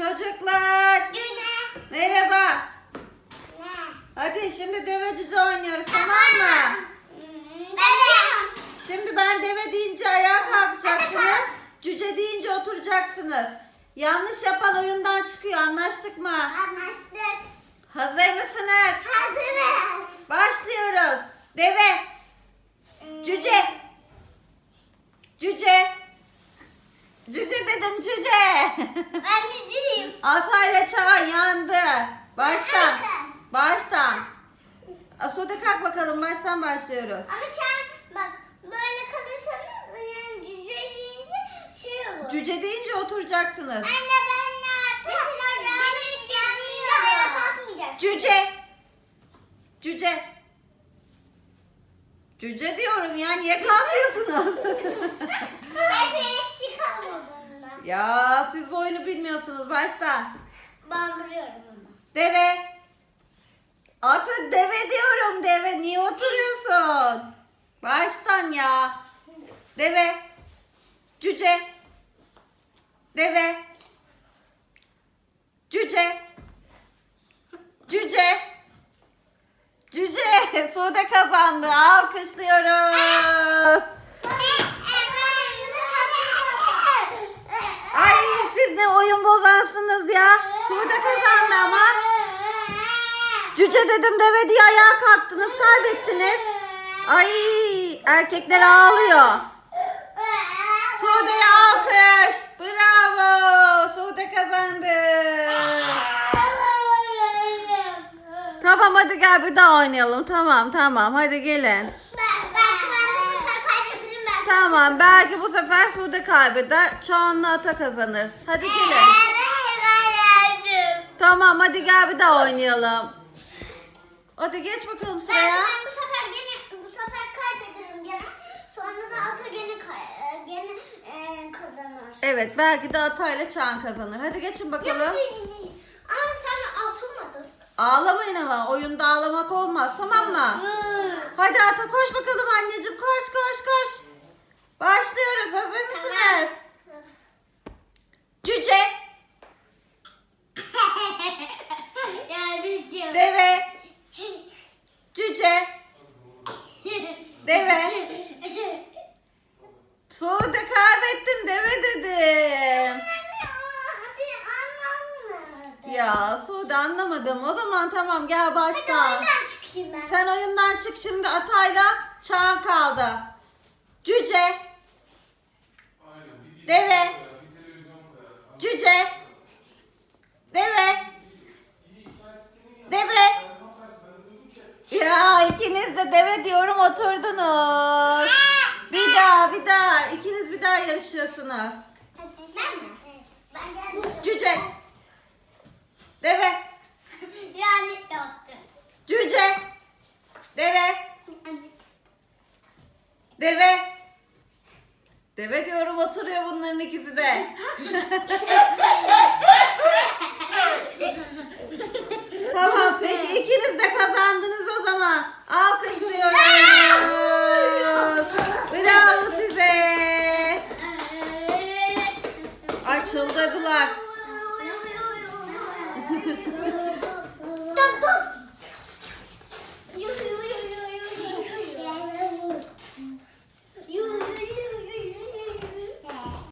Çocuklar Güne. merhaba. Ne? Hadi şimdi deve cüce oynuyoruz tamam mı? Evet. Şimdi ben deve deyince ayağa kalkacaksınız. Cüce deyince oturacaksınız. Yanlış yapan oyundan çıkıyor anlaştık mı? Anlaştık. Hazır mısınız? Hazırız. Başlıyoruz. Deve, cüce, cüce. Cüce dedim cüce. Ben müziğim. Atayla çağ yandı. Baştan. Baştan. Sude kalk bakalım baştan başlıyoruz. Ama sen bak böyle kalırsanız yani cüce deyince şey olur. Cüce deyince oturacaksınız. Anne ben mesela benim deyince ayağa kalkmayacaksın. Cüce. Cüce. Cüce diyorum ya niye kalkıyorsunuz? Çıkamadığında. Ya siz bu oyunu bilmiyorsunuz baştan. Ben vuruyorum onu. Deve. Atı deve diyorum deve. Niye oturuyorsun? Baştan ya. Deve. Cüce. Deve. Cüce. Cüce. Cüce. Sude kazandı. Alkışlıyoruz. Ay siz ne oyun bozansınız ya. Sude kazandı ama. Cüce dedim deve diye ayağa kalktınız kaybettiniz. Ay erkekler ağlıyor. Sude'ye alkış. Bravo. Sude kazandı. Tamam hadi gel bir daha oynayalım. Tamam tamam hadi gelin. Tamam belki bu sefer Sude kaybeder. Çağan'la Ata kazanır. Hadi gelin. Tamam hadi gel bir daha oynayalım. Hadi geç bakalım Ben, sıraya. ben bu sefer gene bu sefer kaybederim gene. Sonra da Ata gene kay- gene e, kazanır. Evet belki de Ata ile Çağan kazanır. Hadi geçin bakalım. Ama sen atılmadın. Ağlamayın ama oyunda ağlamak olmaz tamam mı? Hadi Ata koş bakalım anneciğim koş koş koş. Başlıyoruz hazır mısınız? Cüce, Yardımcım. deve, cüce, deve. Sude kaybettin deve dedim. Ya Sude anlamadım. O zaman tamam gel Hadi başla. oyundan çıkayım ben. Sen oyundan çık şimdi Atay'la Çağan kaldı. Cüce, deve, cüce, deve, deve. Ya ikiniz de deve diyorum oturdunuz. Bir daha bir daha ikiniz bir daha yarışıyorsunuz. Sen mi? Ben geldim. Cüce, deve, Yani doktor. cüce, deve, deve. Deve diyorum oturuyor bunların ikisi de. tamam peki ikiniz de kazandınız o zaman. Alkışlıyoruz. Bravo size. Ay çıldırdılar.